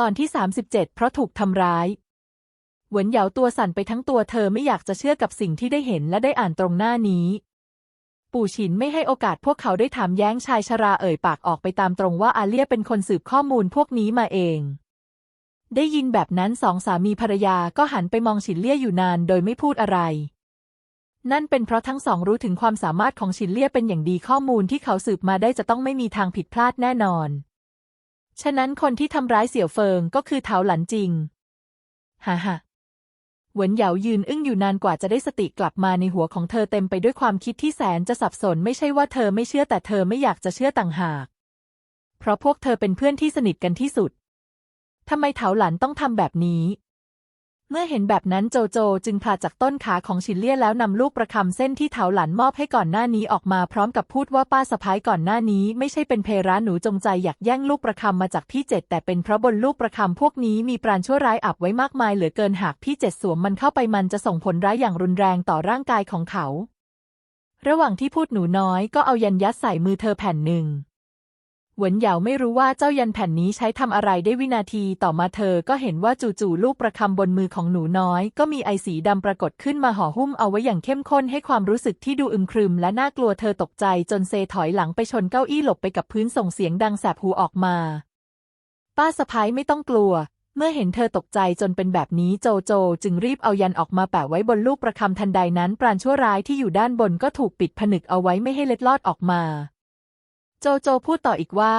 ตอนที่ 37 เพราะถูกทำร้าย เหวินเหยาตัวสั่นไปทั้งตัวเธอไม่อยากจะเชื่อกับสิ่งที่ได้เห็นและได้อ่านตรงหน้านี้ ปู่ฉินไม่ให้โอกาสพวกเขาได้ถามแย้งชายชราเอ่ยปากออกไปตามตรงว่าอาเลียเป็นคนสืบข้อมูลพวกนี้มาเอง ได้ยินแบบนั้นสองสามีภรรยาก็หันไปมองฉินเลี่ยอยู่นานโดยไม่พูดอะไร นั่นเป็นเพราะทั้งสองรู้ถึงความสามารถของฉินเลี่ยเป็นอย่างดีข้อมูลที่เขาสืบมาได้จะต้องไม่มีทางผิดพลาดแน่นอน ฉะนั้นคนที่ทำร้ายเสี่ยวเฟิงก็คือเถาหลันจริง ฮ่าฮ่าเหวินเหยายืนอึ้งอยู่นานกว่าจะได้สติกลับมาในหัวของเธอเต็มไปด้วยความคิดที่แสนจะสับสนไม่ใช่ว่าเธอไม่เชื่อแต่เธอไม่อยากจะเชื่อต่างหาก เพราะพวกเธอเป็นเพื่อนที่สนิทกันที่สุดทำไมเถาหลันต้องทำแบบนี้ เมื่อเห็นแบบนั้นโจโจจึงพลาจากต้นขาของชินเลี่ยแล้วนำลูกประคำเส้นที่เถาหลันมอบให้ก่อนหน้านี้ออกมาพร้อมกับพูดว่าป้าสะพ้ายก่อนหน้านี้ไม่ใช่เป็นเพราหนูจงใจอยากแย่งลูกประคำมาจากพี่เจ็ดแต่เป็นเพราะบนลูกประคำพวกนี้มีปราณชั่วร้ายอับไว้มากมายเหลือเกินหากพี่เจ็ดสวมมันเข้าไปมันจะส่งผลร้ายอย่างรุนแรงต่อร่างกายของเขา ระหว่างที่พูดหนูน้อยก็เอายันยัดใส่มือเธอแผ่นหนึ่ง หวินเหยาไม่รู้ว่าเจ้ายันแผ่นนี้ใช้ทำอะไรได้วินาทีต่อมาเธอก็เห็นว่าจู่ๆลูกประคำบนมือของหนูน้อย ก็มีไอสีดำปรากฏขึ้นมาห่อหุ้มเอาไว้อย่างเข้มข้นให้ความรู้สึกที่ดูอึมครึมและน่ากลัวเธอตกใจจนเซถอยหลังไปชนเก้าอี้หลบไปกับพื้นส่งเสียงดังแสบหูออกมา ป้าสะพ้ายไม่ต้องกลัว เมื่อเห็นเธอตกใจจนเป็นแบบนี้โจโจ จึงรีบเอายันออกมาแปะไว้บนลูกประคำทันใดนั้นปราณชั่วร้ายที่อยู่ด้านบนก็ถูกปิดผนึกเอาไว้ไม่ให้เล็ดลอดออกมา โจโจพูดต่ออีกว่า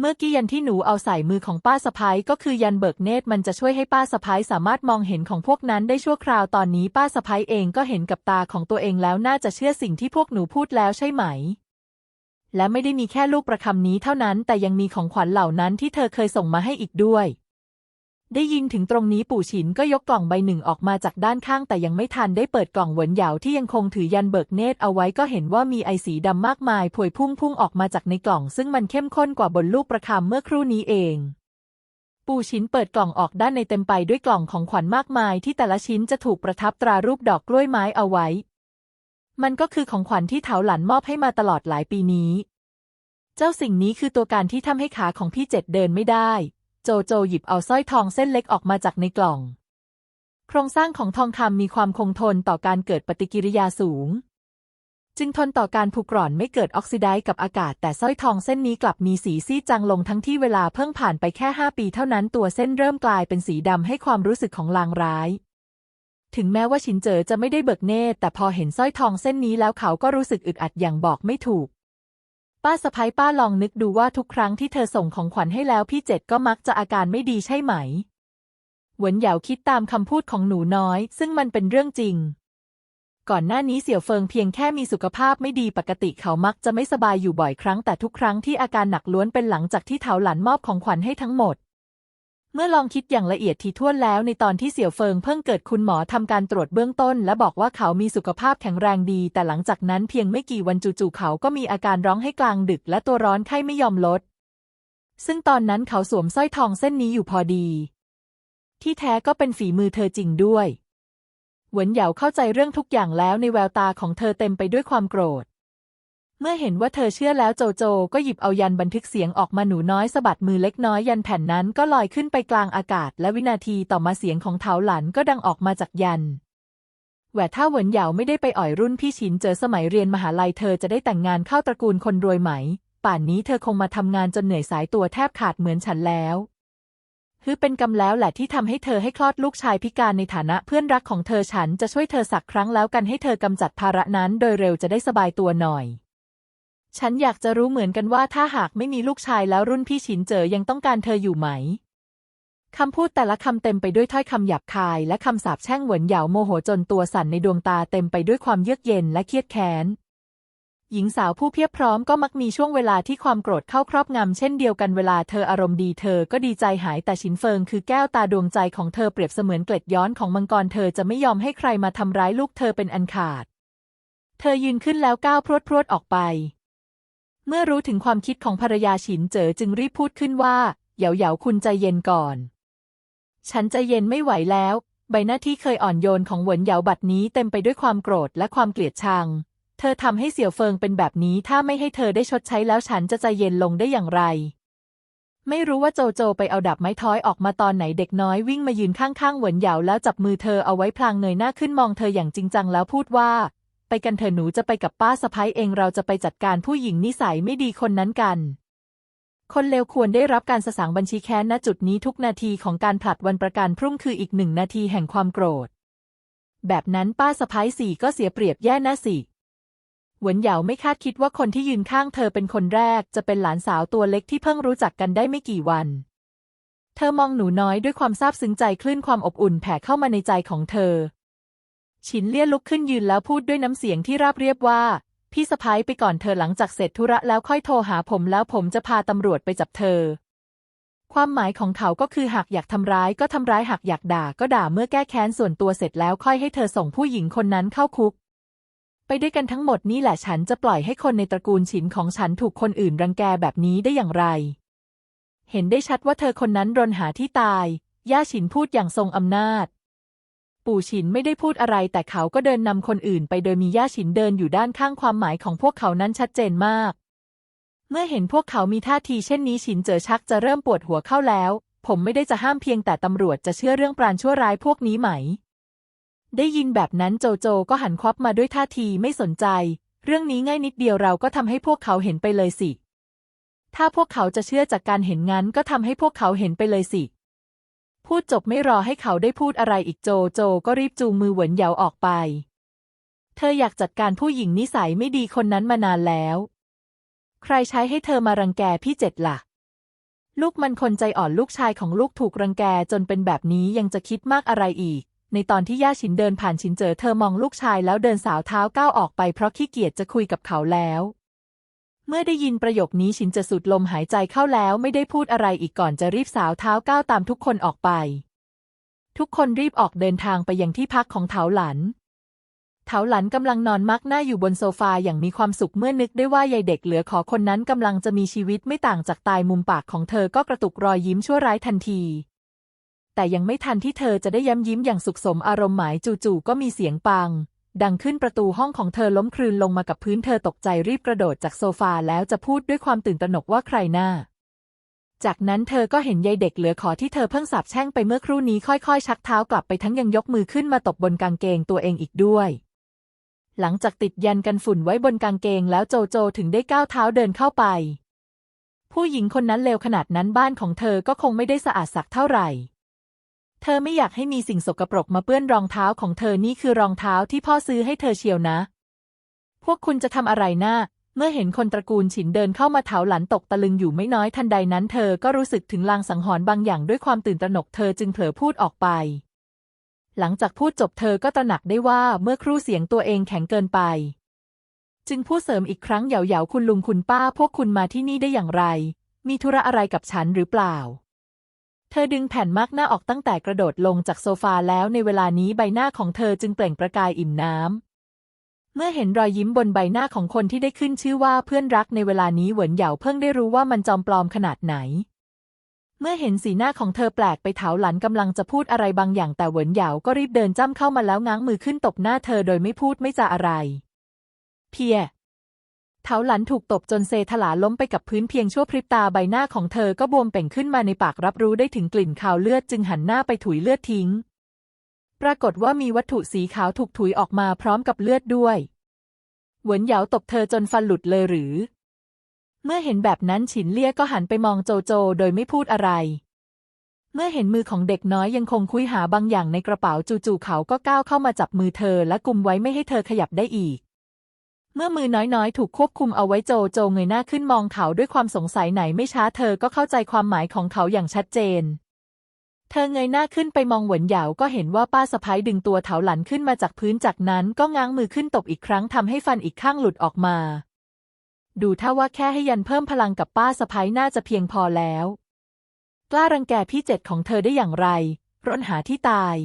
เมื่อกี้ยันที่หนูเอาใส่มือของป้าสะพ้ายก็คือยันเบิกเนตรมันจะช่วยให้ป้าสะพ้ายสามารถมองเห็นของพวกนั้นได้ชั่วคราวตอนนี้ป้าสะพ้ายเองก็เห็นกับตาของตัวเองแล้วน่าจะเชื่อสิ่งที่พวกหนูพูดแล้วใช่ไหม และไม่ได้มีแค่ลูกประคำนี้เท่านั้น แต่ยังมีของขวัญเหล่านั้นที่เธอเคยส่งมาให้อีกด้วย ได้ยินถึงตรงนี้ปู่ฉินก็ยกกล่องใบหนึ่งออกมาจากด้านข้างแต่ยังไม่ทันได้เปิดกล่องเหวินเหยาที่ยังคงถือยันเบิกเนตรเอาไว้ก็เห็นว่ามีไอสีดำมากมายพวยพุ่งพุ่งออกมาจากในกล่อง ซึ่งมันเข้มข้นกว่าบนลูกประคำเมื่อครู่นี้เอง ปู่ฉินเปิดกล่องออกด้านในเต็มไปด้วยกล่องของขวัญมากมาย ที่แต่ละชิ้นจะถูกประทับตรารูปดอกกล้วยไม้เอาไว้ มันก็คือของขวัญที่เถาหลันมอบให้มาตลอดหลายปีนี้ เจ้าสิ่งนี้คือตัวการที่ทำให้ขาของพี่เจ็ดเดินไม่ได้ โจโจหยิบเอาสร้อยทองเส้นเล็กออกมาจากในกล่อง โครงสร้างของทองคำมีความคงทนต่อการเกิดปฏิกิริยาสูง จึงทนต่อการผุกร่อนไม่เกิดออกซิไดซ์กับอากาศ แต่สร้อยทองเส้นนี้กลับมีสีซีดจางลงทั้งที่เวลาเพิ่งผ่านไปแค่ห้าปีเท่านั้นตัวเส้นเริ่มกลายเป็นสีดำให้ความรู้สึกของลางร้ายถึงแม้ว่าชินเจอจะไม่ได้เบิกเนตแต่พอเห็นสร้อยทองเส้นนี้แล้วเขาก็รู้สึกอึดอัดอย่างบอกไม่ถูก ป้าสะพ้ายป้าลองนึกดูว่าทุกครั้งที่เธอส่งของขวัญให้แล้วพี่เจ็ดก็มักจะอาการไม่ดีใช่ไหม เหวินเหยาคิดตามคำพูดของหนูน้อย ซึ่งมันเป็นเรื่องจริง ก่อนหน้านี้เสี่ยวเฟิงเพียงแค่มีสุขภาพไม่ดีปกติเขามักจะไม่สบายอยู่บ่อยครั้งแต่ทุกครั้งที่อาการหนักล้วนเป็นหลังจากที่เถาหลันมอบของขวัญให้ทั้งหมด เมื่อลองคิดอย่างละเอียดทีท่วนแล้วในตอนที่เสี่ยวเฟิงเพิ่งเกิดคุณหมอทำการตรวจเบื้องต้น และบอกว่าเขามีสุขภาพแข็งแรงดี แต่หลังจากนั้นเพียงไม่กี่วันจู่ๆเขาก็มีอาการร้องให้กลางดึก และตัวร้อนไข้ไม่ยอมลด ซึ่งตอนนั้นเขาสวมสร้อยทองเส้นนี้อยู่พอดี ที่แท้ก็เป็นฝีมือเธอจริงด้วย หวนเหยาเข้าใจเรื่องทุกอย่างแล้วในแววตาของเธอเต็มไปด้วยความโกรธ เมื่อเห็นว่าเธอเชื่อแล้วโจโจก็หยิบเอายันบันทึกเสียงออกมาหนูน้อยสะบัดมือเล็กน้อยยันแผ่นนั้นก็ลอยขึ้นไปกลางอากาศ และวินาทีต่อมาเสียงของเถาหลันก็ดังออกมาจากยันแหวะถ้าเหวินเหยาไม่ได้ไปอ่อยรุ่นพี่ชินเจอสมัยเรียนมหาลัยเธอจะได้แต่งงานเข้าตระกูลคนรวยไหม ป่านนี้เธอคงมาทำงานจนเหนื่อยสายตัวแทบขาดเหมือนฉันแล้วคือเป็นกรรมแล้วแหละที่ทำให้เธอให้คลอดลูกชายพิการในฐานะเพื่อนรักของเธอฉันจะช่วยเธอสักครั้งแล้วกันให้เธอกำจัดภาระนั้นโดยเร็วจะได้สบายตัวหน่อย ฉันอยากจะรู้เหมือนกันว่าถ้าหากไม่มีลูกชายแล้วรุ่นพี่ฉินเจอยังต้องการเธออยู่ไหม คำพูดแต่ละคำเต็มไปด้วยถ้อยคำหยาบคาย และคำสาปแช่งเหวินเหยาโมโหจนตัวสั่นในดวงตาเต็มไปด้วยความเยือกเย็นและเครียดแค้น หญิงสาวผู้เพียบพร้อมก็มักมีช่วงเวลาที่ความโกรธเข้าครอบงำเช่นเดียวกันเวลาเธออารมณ์ดีเธอก็ดีใจหายแต่ฉินเฟิงคือแก้วตาดวงใจของเธอเปรียบเสมือนเกล็ดย้อนของมังกรเธอจะไม่ยอมให้ใครมาทำร้ายลูกเธอเป็นอันขาด เธอยืนขึ้นแล้วก้าวพรวดพรวดออกไป เมื่อรู้ถึงความคิดของภรรยาฉินเจ๋อจึงรีบพูดขึ้นว่าเหยาเหยาคุณใจเย็นก่อน ฉันใจเย็นไม่ไหวแล้ว ใบหน้าที่เคยอ่อนโยนของเหวินเหยาบัดนี้เต็มไปด้วยความโกรธและความเกลียดชัง เธอทำให้เสี่ยวเฟิงเป็นแบบนี้ถ้าไม่ให้เธอได้ชดใช้แล้วฉันจะใจเย็นลงได้อย่างไร ไม่รู้ว่าโจโจไปเอาดับไม้ท้อยออกมาตอนไหนเด็กน้อยวิ่งมายืนข้างๆเหวินเหยาแล้วจับมือเธอเอาไว้พลางเงยหน้าขึ้นมองเธออย่างจริงจังแล้วพูดว่า ไปกันเถอะหนูจะไปกับป้าสะพ้ยเองเราจะไปจัดการผู้หญิงนิสัยไม่ดีคนนั้นกัน คนเลวควรได้รับการสสางบัญชีแค้นณจุดนี้ทุกนาทีของการผลัดวันประกันพรุ่งคืออีกหนึ่งนาทีแห่งความโกรธ แบบนั้นป้าสะพ้ยสี่ก็เสียเปรียบแย่นะสิเหวนเหยาไม่คาดคิดว่าคนที่ยืนข้างเธอเป็นคนแรก จะเป็นหลานสาวตัวเล็กที่เพิ่งรู้จักกันได้ไม่กี่วัน เธอมองหนูน้อยด้วยความซาบซึ้งใจคลื่นความอบอุ่นแผ่เข้ามาในใจของเธอ ฉินเลี่ยลุกขึ้นยืนแล้วพูดด้วยน้ำเสียงที่ราบเรียบว่า พี่สะพ้ายไปก่อนเธอหลังจากเสร็จธุระแล้วค่อยโทรหาผมแล้วผมจะพาตำรวจไปจับเธอ ความหมายของเขาก็คือหากอยากทำร้ายก็ทำร้ายหากอยากด่าก็ด่าเมื่อแก้แค้นส่วนตัวเสร็จแล้วค่อยให้เธอส่งผู้หญิงคนนั้นเข้าคุก ไปด้วยกันทั้งหมดนี่แหละฉันจะปล่อยให้คนในตระกูลฉินของฉันถูกคนอื่นรังแกแบบนี้ได้อย่างไร เห็นได้ชัดว่าเธอคนนั้นรนหาที่ตาย ย่าฉินพูดอย่างทรงอำนาจ ปู่ฉินไม่ได้พูดอะไร แต่เขาก็เดินนำคนอื่นไปโดยมีย่าฉินเดินอยู่ด้านข้างความหมายของพวกเขานั้นชัดเจนมาก เมื่อเห็นพวกเขามีท่าทีเช่นนี้ฉินเจอชักจะเริ่มปวดหัวเข้าแล้ว ผมไม่ได้จะห้ามเพียงแต่ตำรวจจะเชื่อเรื่องปราณชั่วร้ายพวกนี้ไหม ได้ยินแบบนั้นโจโจก็หันควับมาด้วยท่าทีไม่สนใจ เรื่องนี้ง่ายนิดเดียวเราก็ทำให้พวกเขาเห็นไปเลยสิ ถ้าพวกเขาจะเชื่อจากการเห็นงั้นก็ทำให้พวกเขาเห็นไปเลยสิ พูดจบไม่รอให้เขาได้พูดอะไรอีกโจโจก็รีบจูงมือเหวินเหยาออกไป เธออยากจัดการผู้หญิงนิสัยไม่ดีคนนั้นมานานแล้ว ใครใช้ให้เธอมารังแกพี่เจ็ดล่ะ ลูกมันคนใจอ่อนลูกชายของลูกถูกรังแกจนเป็นแบบนี้ยังจะคิดมากอะไรอีก ในตอนที่ย่าฉินเดินผ่านฉินเจอเธอมองลูกชายแล้วเดินสาวเท้าก้าวออกไปเพราะขี้เกียจจะคุยกับเขาแล้ว เมื่อได้ยินประโยคนี้ฉินจะสุดลมหายใจเข้าแล้วไม่ได้พูดอะไรอีกก่อนจะรีบสาวเท้าก้าวตามทุกคนออกไป ทุกคนรีบออกเดินทางไปยังที่พักของเถาหลัน เถาหลันกำลังนอนมักหน้าอยู่บนโซฟาอย่างมีความสุขเมื่อนึกได้ว่ายายเด็กเหลือขอคนนั้นกำลังจะมีชีวิตไม่ต่างจากตายมุมปากของเธอก็กระตุกรอยยิ้มชั่วร้ายทันที แต่ยังไม่ทันที่เธอจะได้ย้ำยิ้มอย่างสุขสมอารมณ์หมายจู่ๆก็มีเสียงปัง ดังขึ้นประตูห้องของเธอล้มคลืนลงมากับพื้นเธอตกใจรีบกระโดดจากโซฟาแล้วจะพูดด้วยความตื่นตระหนกว่าใครหน้า จากนั้นเธอก็เห็นยายเด็กเหลือขอที่เธอเพิ่งสาบแช่งไปเมื่อครู่นี้ค่อยๆ ชักเท้ากลับไปทั้งยังยกมือขึ้นมาตบบนกางเกงตัวเองอีกด้วย หลังจากติดยันกันฝุ่นไว้บนกางเกงแล้วโจโจถึงได้ก้าวเท้าเดินเข้าไป ผู้หญิงคนนั้นเลวขนาดนั้นบ้านของเธอก็คงไม่ได้สะอาดสักเท่าไหร่ เธอไม่อยากให้มีสิ่งสกปรกมาเปื้อนรองเท้าของเธอนี่คือรองเท้าที่พ่อซื้อให้เธอเชียวนะ พวกคุณจะทำอะไรนะ่าเมื่อเห็นคนตระกูลฉินเดินเข้ามาเถาหลันตกตะลึงอยู่ไม่น้อยทันใดนั้นเธอก็รู้สึกถึงลางสังหรณ์บางอย่างด้วยความตื่นตระหนกเธอจึงเผลอพูดออกไป หลังจากพูดจบเธอก็ตระหนักได้ว่าเมื่อครู่เสียงตัวเองแข็งเกินไป จึงพูดเสริมอีกครั้งเหยาๆคุณลุงคุณป้า พวกคุณมาที่นี่ได้อย่างไร มีธุระอะไรกับฉันหรือเปล่า เธอดึงแผ่นมากหน้าออกตั้งแต่กระโดดลงจากโซฟาแล้วในเวลานี้ใบหน้าของเธอจึงเปล่งประกายอิ่มน้ำ เมื่อเห็นรอยยิ้มบนใบหน้าของคนที่ได้ขึ้นชื่อว่าเพื่อนรักในเวลานี้เหวินเหยาเพิ่งได้รู้ว่ามันจอมปลอมขนาดไหน เมื่อเห็นสีหน้าของเธอแปลกไปเถาหลันกำลังจะพูดอะไรบางอย่างแต่เหวินเหยาก็รีบเดินจ้ำเข้ามาแล้วง้างมือขึ้นตบหน้าเธอโดยไม่พูดไม่จาอะไร เพีย เถาหลันถูกตบจนเซถลาล้มไปกับพื้นเพียงชั่วพริบตาใบหน้าของเธอก็บวมเป่งขึ้นมาในปากรับรู้ได้ถึงกลิ่นคาวเลือดจึงหันหน้าไปถุยเลือดทิ้ง ปรากฏว่ามีวัตถุสีขาวถูกถุยออกมาพร้อมกับเลือดด้วยเหวินเหยาตบเธอจนฟันหลุดเลยหรือ เมื่อเห็นแบบนั้นฉินเลี่ยก็หันไปมองโจโจโดยไม่พูดอะไร เมื่อเห็นมือของเด็กน้อยยังคงคุยหาบางอย่างในกระเป๋าจู่ๆเขาก็ก้าวเข้ามาจับมือเธอและกุมไว้ไม่ให้เธอขยับได้อีก เมื่อมือน้อยๆ ถูกควบคุมเอาไว้โจโจเงยหน้าขึ้นมองเขาด้วยความสงสัยไหนไม่ช้าเธอก็เข้าใจความหมายของเขาอย่างชัดเจน เธอเงยหน้าขึ้นไปมองเหวินเหยาก็เห็นว่าป้าสะพ้ายดึงตัวเถาหลันขึ้นมาจากพื้นจากนั้นก็ง้างมือขึ้นตบอีกครั้งทำให้ฟันอีกข้างหลุดออกมา ดูถ้าว่าแค่ให้ยันเพิ่มพลังกับป้าสะพ้ายน่าจะเพียงพอแล้ว กล้ารังแกพี่เจ็ดของเธอได้อย่างไร ร้นหาที่ตาย